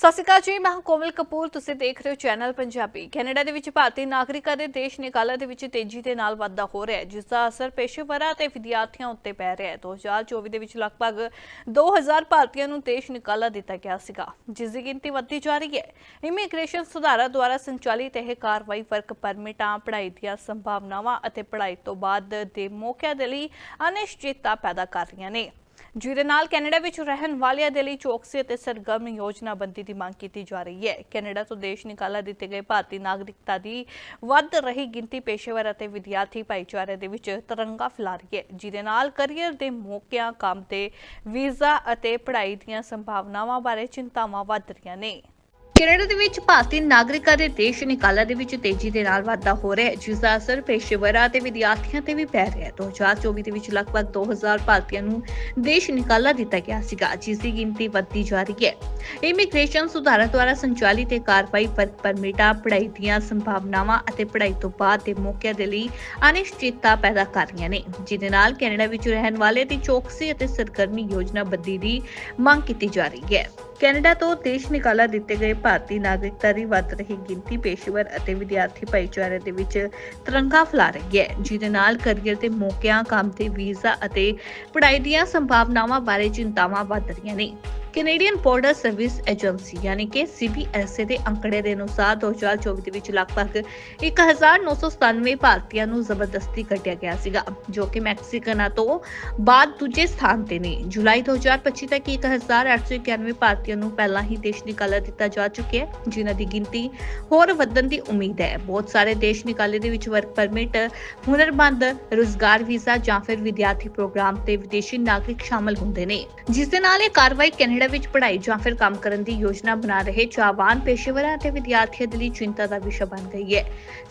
ਸਤਿ ਸ਼੍ਰੀ ਅਕਾਲ ਜੀ, ਮੈਂ ਹਾਂ ਕੋਮਲ ਕਪੂਰ, ਤੁਸੀਂ ਦੇਖ ਰਹੇ ਹੋ ਚੈਨਲ ਪੰਜਾਬੀ। ਕੈਨੇਡਾ ਦੇ ਵਿੱਚ ਭਾਰਤੀ ਨਾਗਰਿਕਾਂ ਦੇ ਦੇਸ਼ ਨਿਕਾਲਾ ਦੇ ਵਿੱਚ ਤੇਜ਼ੀ ਦੇ ਨਾਲ ਵਾਧਾ ਹੋ ਰਿਹਾ ਹੈ, ਜਿਸ ਦਾ ਅਸਰ ਪੇਸ਼ੇਵਰਾਂ ਤੇ ਵਿਦਿਆਰਥੀਆਂ ਉੱਤੇ ਪੈ ਰਿਹਾ ਹੈ। 2024 ਦੇ ਵਿੱਚ ਲਗਭਗ 2000 ਭਾਰਤੀਆਂ ਨੂੰ ਦੇਸ਼ ਨਿਕਾਲਾ ਦਿੱਤਾ ਗਿਆ ਸੀਗਾ, ਜਿਸ ਦੀ ਗਿਣਤੀ ਵੱਧਦੀ ਜਾ ਰਹੀ ਹੈ। ਇਮੀਗ੍ਰੇਸ਼ਨ ਸੁਧਾਰਾਂ ਦੁਆਰਾ ਸੰਚਾਲਿਤ ਇਹ ਕਾਰਵਾਈ ਵਰਕ ਪਰਮਿਟਾਂ, ਪੜ੍ਹਾਈ ਦੀਆਂ ਸੰਭਾਵਨਾਵਾਂ ਅਤੇ ਪੜ੍ਹਾਈ ਤੋਂ ਬਾਅਦ ਦੇ ਮੌਕਿਆਂ ਦੇ ਲਈ ਅਨਿਸ਼ਚਿਤਤਾ ਪੈਦਾ ਕਰ ਰਹੀਆਂ ਨੇ। ਜਿਹਦੇ ਨਾਲ ਕੈਨੇਡਾ ਵਿੱਚ ਰਹਿਣ ਵਾਲਿਆਂ ਦੇ ਲਈ ਚੌਕਸੀ ਅਤੇ ਸਰਗਰਮ ਯੋਜਨਾਬੰਦੀ ਦੀ ਮੰਗ ਕੀਤੀ ਜਾ ਰਹੀ ਹੈ। ਕੈਨੇਡਾ ਤੋਂ ਦੇਸ਼ ਨਿਕਾਲਾ ਦਿੱਤੇ ਗਏ ਭਾਰਤੀ ਨਾਗਰਿਕਤਾ ਦੀ ਵੱਧ ਰਹੀ ਗਿਣਤੀ ਪੇਸ਼ੇਵਰ ਅਤੇ ਵਿਦਿਆਰਥੀ ਭਾਈਚਾਰੇ ਦੇ ਵਿੱਚ ਤਰੰਗਾ ਫੈਲਾ ਰਹੀ ਹੈ, ਜਿਹਦੇ ਨਾਲ ਕੈਰੀਅਰ ਦੇ ਮੌਕਿਆਂ, ਕੰਮ ਤੇ ਵੀਜ਼ਾ ਅਤੇ ਪੜ੍ਹਾਈ ਦੀਆਂ ਸੰਭਾਵਨਾਵਾਂ ਬਾਰੇ ਚਿੰਤਾਵਾਂ ਵੱਧ ਰਹੀਆਂ ਨੇ। ਕੈਨੇਡਾ ਦੇ ਵਿੱਚ ਭਾਰਤੀ ਨਾਗਰਿਕਾਂ ਦੇ ਦੇਸ਼ ਨਿਕਾਲਾ ਦੇ ਵਿੱਚ ਤੇਜ਼ੀ ਦੇ ਨਾਲ ਵਾਧਾ ਹੋ ਰਿਹਾ ਹੈ ਜਿਸ ਦਾ ਅਸਰ ਪੇਸ਼ੇਵਰਾਂ ਅਤੇ ਵਿਦਿਆਰਥੀਆਂ ਤੇ ਵੀ ਪੈ ਰਿਹਾ ਹੈ। 2024 ਦੇ ਵਿੱਚ ਲਗਭਗ 2000 ਭਾਰਤੀਆਂ ਨੂੰ ਦੇਸ਼ ਨਿਕਾਲਾ ਦਿੱਤਾ ਗਿਆ ਸੀਗਾ ਜਿਸ ਦੀ ਗਿਣਤੀ ਵੱਧਦੀ ਜਾ ਰਹੀ ਹੈ। ਇਮੀਗ੍ਰੇਸ਼ਨ ਸੁਧਾਰਾਂ ਦੁਆਰਾ ਸੰਚਾਲਿਤ ਇਹ ਕਾਰਵਾਈ ਪਰਮਿਟਾਂ, ਪੜ੍ਹਾਈ ਦੀਆਂ ਸੰਭਾਵਨਾਵਾਂ ਅਤੇ ਪੜ੍ਹਾਈ ਤੋਂ ਬਾਅਦ ਦੇ ਮੌਕਿਆਂ ਦੇ ਲਈ ਅਨਿਸ਼ਚਿਤਤਾ ਪੈਦਾ ਕਰ ਰਹੀਆਂ ਨੇ, ਜਿਹਦੇ ਨਾਲ ਕੈਨੇਡਾ ਵਿੱਚ ਰਹਿਣ ਵਾਲੇ ਦੀ ਚੌਕਸੀ ਅਤੇ ਸਰਗਰਮੀ ਯੋਜਨਾਬੰਦੀ ਦੀ ਮੰਗ ਕੀਤੀ ਜਾ ਰਹੀ ਹੈ। ਕੈਨੇਡਾ ਤੋਂ ਦੇਸ਼ ਨਿਕਾਲਾ ਦਿੱਤੇ ਗਏ ਭਾਰਤੀ ਨਾਗਰਿਕਤਾ ਦੀ ਵੱਧ ਰਹੀ ਗਿਣਤੀ ਪੇਸ਼ੇਵਰ ਅਤੇ ਵਿਦਿਆਰਥੀ ਭਾਈਚਾਰੇ ਦੇ ਵਿੱਚ ਤਰੰਗਾ ਫੈਲਾ ਰਹੀ ਹੈ, ਜਿਹਦੇ ਨਾਲ ਕਰੀਅਰ ਦੇ ਮੌਕਿਆਂ, ਕੰਮ ਤੇ ਵੀਜ਼ਾ ਅਤੇ ਪੜ੍ਹਾਈ ਦੀਆਂ ਸੰਭਾਵਨਾਵਾਂ ਬਾਰੇ ਚਿੰਤਾਵਾਂ ਵੱਧ ਰਹੀਆਂ ਨੇ। ਕੈਨੇਡੀਅਨ ਬਾਰਡਰ ਸਰਵਿਸ ਏਜੰਸੀ ਯਾਨੀ ਕਿ CBSA ਦੇ ਅੰਕੜੇ ਦੇ ਅਨੁਸਾਰ 2024 ਦੇ ਵਿੱਚ ਲਗਭਗ 1997 ਭਾਰਤੀਆਂ ਨੂੰ ਜ਼ਬਰਦਸਤੀ ਕੱਢਿਆ ਗਿਆ ਸੀਗਾ, ਜੋ ਕਿ ਮੈਕਸੀਕਨਾਂ ਤੋਂ ਬਾਅਦ ਦੂਜੇ ਸਥਾਨ ਤੇ ਨੇ। ਜੁਲਾਈ 2025 ਤੱਕ 1891 ਭਾਰਤੀਆਂ ਨੂੰ ਪਹਿਲਾਂ ਹੀ ਦੇਸ਼ ਨਿਕਾਲਾ ਦਿੱਤਾ ਜਾ ਚੁੱਕਿਆ ਹੈ, ਜਿਨ੍ਹਾਂ ਦੀ ਗਿਣਤੀ ਹੋਰ ਵਧਣ ਦੀ ਉਮੀਦ ਹੈ। ਬਹੁਤ ਸਾਰੇ ਦੇਸ਼ ਨਿਕਾਲੇ ਦੇ ਵਿੱਚ ਵਰਕ ਪਰਮਿਟ ਹੁਨਰਮੰਦ, ਰੋਜ਼ਗਾਰ ਵੀਜ਼ਾ ਜਾਂ ਫਿਰ ਵਿਦਿਆਰਥੀ ਪ੍ਰੋਗਰਾਮ ਤੇ ਵਿਦੇਸ਼ੀ ਨਾਗਰਿਕ ਸ਼ਾਮਲ ਹੁੰਦੇ ਨੇ। ਜਿਸ ਦੇ ਨਾਲ ਇਹ ਕਾਰਵਾਈ ਕੈਨੇਡਾ ਵਿੱਚ ਪੜ੍ਹਾਈ ਜਾਂ ਫਿਰ ਕੰਮ ਕਰਨ ਦੀ ਯੋਜਨਾ ਬਣਾ ਰਹੇ ਚਾਹਵਾਨ ਪੇਸ਼ੇਵਰਾਂ ਅਤੇ ਵਿਦਿਆਰਥੀਆਂ ਦੇ ਲਈ ਚਿੰਤਾ ਦਾ ਵਿਸ਼ਾ ਬਣ ਗਈ ਹੈ।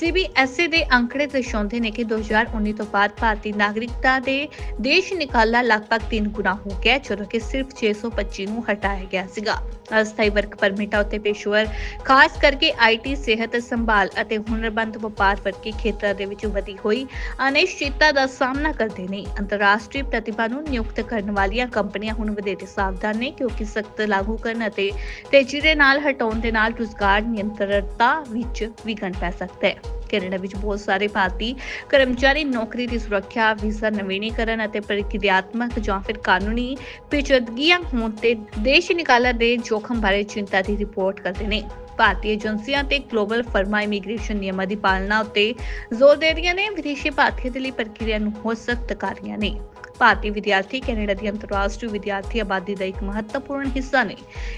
CBSE ਦੇ ਅੰਕੜੇ ਦਰਸਾਉਂਦੇ ਨੇ ਕਿ 2019 ਤੋਂ ਬਾਅਦ ਭਾਰਤੀ ਨਾਗਰਿਕਤਾ ਦੇ ਦੇਸ਼ ਨਿਕਾਲਾ ਲਗਭਗ 3 ਗੁਣਾ ਹੋ ਗਿਆ ਜਦੋਂ ਕਿ ਸਿਰਫ 625 ਨੂੰ ਹਟਾਇਆ ਗਿਆ ਸੀਗਾ। ਅਸਥਾਈ ਵਰਕ ਪਰਮਿਟਾਂ ਉੱਤੇ ਪੇਸ਼ੇਵਰ, ਖਾਸ ਕਰਕੇ ਆਈਟੀ ਸਿਹਤ ਸੰਭਾਲ ਅਤੇ ਹੁਨਰਬੰਦ ਵਪਾਰ ਵਰਗੇ ਖੇਤਰਾਂ ਦੇ ਵਿੱਚ ਵਧੀ ਹੋਈ ਅਨਿਸ਼ਚਿਤਤਾ ਦਾ ਸਾਹਮਣਾ ਕਰਦੇ ਨੇ। ਅੰਤਰਰਾਸ਼ਟਰੀ ਪ੍ਰਤਿਭਾ ਨੂੰ ਨਿਯੁਕਤ ਕਰਨ ਵਾਲੀਆਂ ਕੰਪਨੀਆਂ ਹੁਣ ਵਧੇਰੇ ਸਾਵਧਾਨ ਨੇ, ਕਿਉਂਕਿ ਸਖਤ ਲਾਗੂ ਕਰਨ ਅਤੇ ਤੇਜ਼ੀ ਦੇ ਨਾਲ ਹਟਾਉਣ ਦੇ ਨਾਲ ਰੁਜ਼ਗਾਰ ਨਿਯੰਤਰਣਤਾ ਵਿੱਚ ਵਿਘਨ ਪੈ ਸਕਦਾ ਹੈ। ਕੈਨੇਡਾ ਵਿੱਚ ਬਹੁਤ ਸਾਰੇ ਭਾਰਤੀ ਕਰਮਚਾਰੀ ਨੌਕਰੀ ਦੀ ਸੁਰੱਖਿਆ, ਵੀਜ਼ਾ ਨਵੀਨੀਕਰਨ ਅਤੇ ਪ੍ਰਕਿਰਿਆਤਮਕ ਜਾਂ ਫਿਰ ਕਾਨੂੰਨੀ ਪੇਚੀਦਗੀਆਂ ਹੋਣ ਤੇ ਦੇਸ਼ ਨਿਕਾਲਾ ਦੇ ਜੋਖਮ ਬਾਰੇ ਚਿੰਤਾ ਦੀ ਰਿਪੋਰਟ ਕਰਦੇ ਨੇ। ਭਾਰਤੀ ਏਜੰਸੀਆਂ ਤੇ ਗਲੋਬਲ ਫਰਮਾ ਇਮੀਗ੍ਰੇਸ਼ਨ ਨਿਯਮਾਂ ਦੀ ਪਾਲਣਾ ਉੱਤੇ ਜ਼ੋਰ ਦੇ ਰਹੀਆਂ ਨੇ। ਵਿਦੇਸ਼ੀ ਭਾਰਤੀਆਂ ਦੇ ਲਈ ਪ੍ਰਕਿਰਿਆ ਨੂੰ ਹੋਰ ਸਖਤ ਕਰ ਰਹੀਆਂ ਨੇ। ਭਾਰਤੀ ਵਿਦਿਆਰਥੀ ਕੈਨੇਡਾ ਦੀ ਅੰਤਰਰਾਸ਼ਟਰੀ ਵਿਦਿਆਰਥੀ ਆਬਾਦੀ ਦਾ ਇੱਕ ਮਹੱਤਵਪੂਰਨ ਹਿੱਸਾ ਨੇ।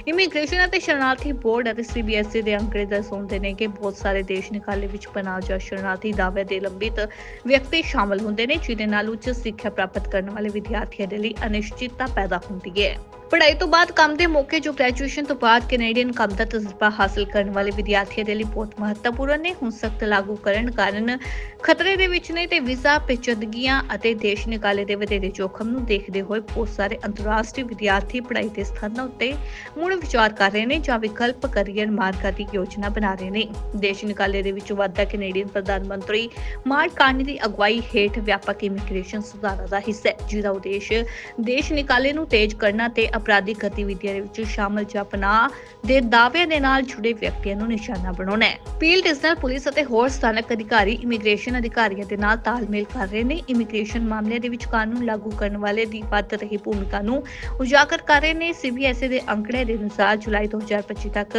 ਇਮੀਗ੍ਰੇਸ਼ਨ ਅਤੇ ਸ਼ਰਨਾਰਥੀ ਬੋਰਡ ਅਤੇ CBSE ਦੇ ਅੰਕੜੇ ਦਰਸਾਉਂਦੇ ਨੇ ਕਿ ਬਹੁਤ ਸਾਰੇ ਦੇਸ਼ ਨਿਕਾਲੇ ਵਿੱਚ ਪਨਾਹ ਜਾਂ ਸ਼ਰਨਾਰਥੀ ਦਾਅਵੇ ਦੇ ਲੰਬਿਤ ਵਿਅਕਤੀ ਸ਼ਾਮਲ ਹੁੰਦੇ ਨੇ, ਜਿਹਦੇ ਨਾਲ ਉੱਚ ਸਿੱਖਿਆ ਪ੍ਰਾਪਤ ਕਰਨ ਵਾਲੇ ਵਿਦਿਆਰਥੀਆਂ ਦੇ ਲਈ ਅਨਿਸ਼ਚਿਤਤਾ ਪੈਦਾ ਹੁੰਦੀ ਹੈ। ਪੜ੍ਹਾਈ ਤੋਂ ਬਾਅਦ ਕੰਮ ਦੇ ਮੌਕੇ ਜੋ ਗ੍ਰੈਜੂਏਸ਼ਨ ਤੋਂ ਬਾਅਦ ਕੈਨੇਡੀਅਨ ਕੰਮ ਦਾ ਤਜਰਬਾ ਹਾਸਲ ਕਰਨ ਵਾਲੇ ਵਿਦਿਆਰਥੀਆਂ ਦੇ ਲਈ ਬਹੁਤ ਮਹੱਤਵਪੂਰਨ ਨੇ, ਹੁਣ ਸਖਤ ਲਾਗੂ ਕਰਨ ਕਾਰਨ ਖਤਰੇ ਦੇ ਵਿੱਚ ਨੇ ਤੇ ਵੀਜ਼ਾ, ਪੇਚੀਦਗੀਆਂ ਅਤੇ ਦੇਸ਼ ਨਿਕਾਲੇ ਦੇ ਵਧੇਰੇ ਜੋਖਮ ਨੂੰ ਦੇਖਦੇ ਹੋਏ ਬਹੁਤ ਸਾਰੇ ਅੰਤਰਰਾਸ਼ਟਰੀ ਵਿਦਿਆਰਥੀ ਪੜ੍ਹਾਈ ਦੇ ਸਥਾਨਾਂ ਉੱਤੇ ਮੁੜ ਵਿਚਾਰ ਕਰ ਰਹੇ ਨੇ ਜਾਂ ਵਿਕਲਪ ਕਰੀਅਰ ਮਾਰਗਾਂ ਦੀ ਯੋਜਨਾ ਬਣਾ ਰਹੇ ਨੇ। ਦੇਸ਼ ਨਿਕਾਲੇ ਦੇ ਵਿੱਚ ਵਾਧਾ ਕੈਨੇਡੀਅਨ ਪ੍ਰਧਾਨ ਮੰਤਰੀ ਮਾਰਕ ਕਾਰਨੀ ਦੀ ਅਗਵਾਈ ਹੇਠ ਵਿਆਪਕ ਇਮੀਗ੍ਰੇਸ਼ਨ ਸੁਧਾਰਾਂ ਦਾ ਹਿੱਸਾ ਹੈ, ਜਿਹਦਾ ਉਦੇਸ਼ ਦੇਸ਼ ਨਿਕਾਲੇ ਨੂੰ ਤੇਜ਼ ਕਰਨਾ ਤੇ ਅਪਰਾਧਿਕ ਗਤੀਵਿਧੀਆਂ ਦੇ ਵਿੱਚ ਸ਼ਾਮਲ ਜਾਂ ਪਨਾਹ ਦੇ ਦਾਅਵਿਆਂ ਦੇ ਨਾਲ ਜੁੜੇ ਵਿਅਕਤੀਆਂ ਨੂੰ ਨਿਸ਼ਾਨਾ ਬਣਾਉਣਾ ਹੈ। ਪੀਲ ਡਿਵੀਜ਼ਨਲ ਪੁਲਿਸ ਅਤੇ ਹੋਰ ਸਥਾਨਕ ਅਧਿਕਾਰੀ ਇਮੀਗ੍ਰੇਸ਼ਨ ਅਧਿਕਾਰੀਆਂ ਦੇ ਨਾਲ ਤਾਲਮੇਲ ਕਰ ਰਹੇ ਨੇ। ਇਮੀਗ੍ਰੇਸ਼ਨ ਮਾਮਲਿਆਂ ਦੇ ਵਿੱਚ ਕਾਨੂੰਨ ਲਾਗੂ ਕਰਨ ਵਾਲੇ ਦੀ ਵੱਧ ਰਹੀ ਭੂਮਿਕਾ ਨੂੰ ਉਜਾਗਰ ਕਰ ਰਹੇ ਨੇ ਸੀਬੀਐਸਈ ਦੇ ਅੰਕੜੇ ਦੇ ਅਨੁਸਾਰ ਜੁਲਾਈ 2025 ਤੱਕ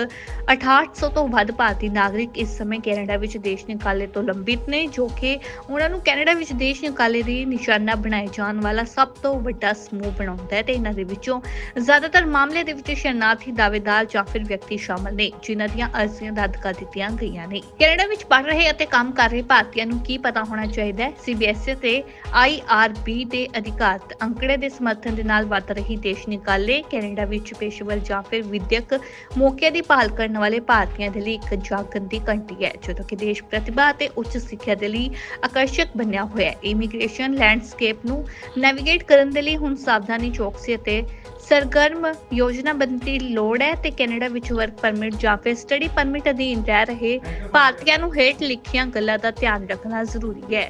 6800 ਤੋਂ ਵੱਧ ਭਾਰਤੀ ਨਾਗਰਿਕ ਇਸ ਸਮੇਂ ਕੈਨੇਡਾ ਵਿੱਚ ਦੇਸ਼ ਨਿਕਾਲੇ ਤੋਂ ਲੰਬਿਤ ਨੇ, ਜੋ ਕਿ ਉਹਨਾਂ ਨੂੰ ਕੈਨੇਡਾ ਵਿੱਚ ਦੇਸ਼ ਨਿਕਾਲੇ ਦੀ ਨਿਸ਼ਾਨਾ ਬਣਾਏ ਜਾਣ ਵਾਲਾ ਸਭ ਤੋਂ ਵੱਡਾ ਸਮੂਹ ਬਣਾਉਂਦਾ ਹੈ ਤੇ ਇਹਨਾਂ ਦੇ ਵਿੱਚੋਂ ਜ਼ਿਆਦਾਤਰ ਮਾਮਲੇ ਦੇ ਵਿੱਚ ਸ਼ਰਨਾਰਥੀ ਦਾਅਵੇਦਾਰ ਜਾਂ ਫਿਰ ਵਿਅਕਤੀ ਸ਼ਾਮਲ ਨੇ, ਜਿਨ੍ਹਾਂ ਦੀਆਂ ਅਰਜ਼ੀਆਂ ਰੱਦ ਕਰ ਦਿੱਤੀਆਂ ਗਈਆਂ ਨੇ। ਕੈਨੇਡਾ ਵਿੱਚ ਪੜ੍ਹ ਰਹੇ ਅਤੇ ਕੰਮ ਕਰ ਰਹੇ ਭਾਰਤੀਆਂ ਨੂੰ ਕੀ ਪਤਾ ਹੋਣਾ ਚਾਹੀਦਾ ਹੈ? ਸੀਬੀਐਸਈ ਤੇ ਆਈਆਰਬੀ ਦੇ ਅਧਿਕਾਰਤ ਅੰਕੜੇ ਦੇ ਸਮਰਥਨ ਦੇ ਨਾਲ ਵੱਧ ਰਹੀ ਦੇਸ਼ ਨਿਕਾਲੇ, ਕੈਨੇਡਾ ਵਿੱਚ ਪੇਸ਼ੇਵਰ ਜਾਂ ਫਿਰ ਵਿਦਿਅਕ ਮੌਕੇ ਦੀ ਭਾਲ ਕਰਨ ਵਾਲੇ ਭਾਰਤੀਆਂ ਦੇ ਲਈ ਇੱਕ ਜਾਗਣ ਦੀ ਘੰਟੀ ਹੈ, ਜਦੋਂ ਕਿ ਦੇਸ਼ ਪ੍ਰਤਿਭਾ ਅਤੇ ਉੱਚ ਸਿੱਖਿਆ ਦੇ ਲਈ ਆਕਰਸ਼ਕ ਬਣਿਆ ਹੋਇਆ ਹੈ। ਇਮੀਗ੍ਰੇਸ਼ਨ ਲੈਂਡਸਕੇਪ ਨੂੰ ਨੈਵੀਗੇਟ ਕਰਨ ਦੇ ਲਈ ਹੁਣ ਸਾਵਧਾਨੀ ਚੌਕਸੀ ਅਤੇ ਸਰਗਰਮ ਯੋਜਨਾਬੰਦੀ ਦੀ ਲੋੜ ਹੈ ਤੇ ਕੈਨੇਡਾ ਵਿੱਚ ਵਰਕ ਪਰਮਿਟ ਜਾਂ ਫਿਰ ਸਟੱਡੀ ਪਰਮਿਟ ਅਧੀਨ ਰਹਿ ਰਹੇ ਭਾਰਤੀਆਂ ਨੂੰ ਹੇਠ ਲਿਖੀਆਂ ਗੱਲਾਂ ਦਾ ਧਿਆਨ ਰੱਖਣਾ ਜ਼ਰੂਰੀ ਹੈ।